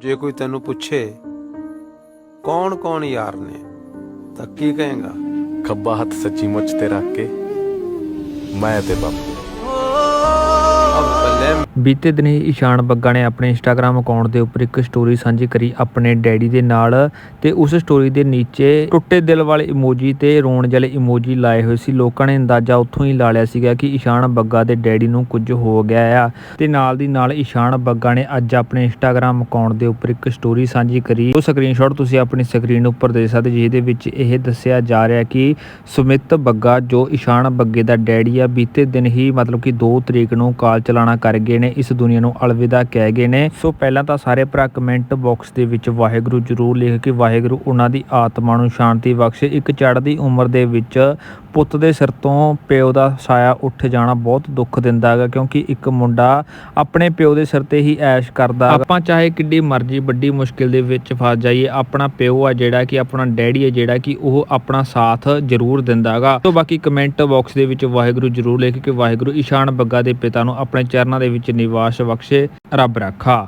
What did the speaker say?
ਜੇ ਕੋਈ ਤੈਨੂੰ ਪੁੱਛੇ ਕੌਣ ਕੌਣ ਯਾਰ ਨੇ ਤਾਂ ਕੀ ਕਹੇਗਾ? ਖੱਬਾ ਹੱਥ ਸੱਚੀ ਮੁੱਛ ਤੇ ਰੱਖ ਕੇ ਮੈਂ ਤੇ ਬਾਪੂ। ਅਬ ਬੱਲੇ ਬੀਤੇ ਦਿਨ ਹੀ ਈਸ਼ਾਨ ਬੱਗਾ ਨੇ ਆਪਣੇ ਇੰਸਟਾਗ੍ਰam ਅਕਾਊਂਟ ਦੇ ਉੱਪਰ ਇੱਕ ਸਟੋਰੀ ਸਾਂਝੀ ਕਰੀ ਆਪਣੇ ਡੈਡੀ ਦੇ ਨਾਲ ਤੇ ਉਸ ਸਟੋਰੀ ਦੇ ਨੀਚੇ ਟੁੱਟੇ ਦਿਲ ਵਾਲੇ ਇਮੋਜੀ ਤੇ ਰੋਣ ਵਾਲੇ ਇਮੋਜੀ ਲਾਏ ਹੋਏ ਸੀ। ਲੋਕਾਂ ਨੇ ਅੰਦਾਜ਼ਾ ਉੱਥੋਂ ਹੀ ਲਾ ਲਿਆ ਸੀਗਾ ਕਿ ਈਸ਼ਾਨ ਬੱਗਾ ਦੇ ਡੈਡੀ ਨੂੰ ਕੁਝ ਹੋ ਗਿਆ ਆ ਤੇ ਨਾਲ ਦੀ ਨਾਲ ਈਸ਼ਾਨ ਬੱਗਾ ਨੇ ਅੱਜ ਆਪਣੇ ਇੰਸਟਾਗ੍ਰam ਅਕਾਊਂਟ ਦੇ ਉੱਪਰ ਇੱਕ ਸਟੋਰੀ ਸਾਂਝੀ ਕਰੀ। ਉਹ ਸਕਰੀਨਸ਼ਾਟ ਤੁਸੀਂ ਆਪਣੀ ਸਕਰੀਨ ਉੱਪਰ ਦੇ ਸਕਦੇ ਜਿਹਦੇ ਵਿੱਚ ਇਹ ਦੱਸਿਆ ਜਾ ਰਿਹਾ ਕਿ ਸੁਮਿਤ ਬੱਗਾ ਜੋ ਈਸ਼ਾਨ ਬੱਗੇ ਦਾ ਡੈਡੀ ਆ, ਬੀਤੇ ਦਿਨ ਹੀ ਮਤਲਬ ਕਿ 2 ਤਰੀਕ ਨੂੰ ਕਾਲ ਚਲਾਣਾ ਕਰ ਗਏ ਨੇ। ਇਸ ਦੁਨੀਆ ਨੂੰ ਅਲਵਿਦਾ ਕਹਿ ਗਏ ਨੇ। ਸੋ ਪਹਿਲਾਂ ਤਾਂ ਸਾਰੇ ਭਰਾ ਕਮੈਂਟ ਬਾਕਸ ਦੇ ਵਿੱਚ ਵਾਹਿਗੁਰੂ ਜਰੂਰ ਲਿਖ ਕੇ ਵਾਹਿਗੁਰੂ ਉਹਨਾਂ ਦੀ ਆਤਮਾ ਨੂੰ ਸ਼ਾਂਤੀ ਬਖਸ਼ੇ। ਇੱਕ ਚੜ੍ਹਦੀ ਉਮਰ ਦੇ ਵਿੱਚ ਪੁੱਤ ਦੇ ਸਿਰ ਤੋਂ ਪਿਓ ਦਾ ਸਾਇਆ ਉੱਠ ਜਾਣਾ ਬਹੁਤ ਦੁੱਖ ਦਿੰਦਾ ਹੈਗਾ, ਕਿਉਂਕਿ ਇੱਕ ਮੁੰਡਾ ਆਪਣੇ ਪਿਓ ਦੇ ਸਿਰ ਤੇ ਹੀ ਐਸ਼ ਕਰਦਾ ਆਪਾਂ ਚਾਹੇ ਕਿੱਡੀ ਮਰਜ਼ੀ ਵੱਡੀ ਮੁਸ਼ਕਿਲ ਦੇ ਵਿੱਚ ਫਸ ਜਾਈਏ, ਆਪਣਾ ਪਿਓ ਆ ਜਿਹੜਾ ਕਿ ਆਪਣਾ ਡੈਡੀ ਹੈ ਜਿਹੜਾ ਕਿ ਉਹ ਆਪਣਾ ਸਾਥ ਜ਼ਰੂਰ ਦਿੰਦਾ ਹੈਗਾ। ਤੋਂ ਬਾਕੀ ਕਮੈਂਟ ਬਾਕਸ ਦੇ ਵਿੱਚ ਵਾਹਿਗੁਰੂ ਜ਼ਰੂਰ ਲਿਖ ਕੇ ਵਾਹਿਗੁਰੂ ਈਸ਼ਾਨ ਬੱਗਾ ਦੇ ਪਿਤਾ ਨੂੰ ਆਪਣੇ ਚਰਨਾਂ ਦੇ ਵਿੱਚ ਨਿਵਾਸ ਬਖਸ਼ੇ, ਰੱਬ ਰੱਖਾ।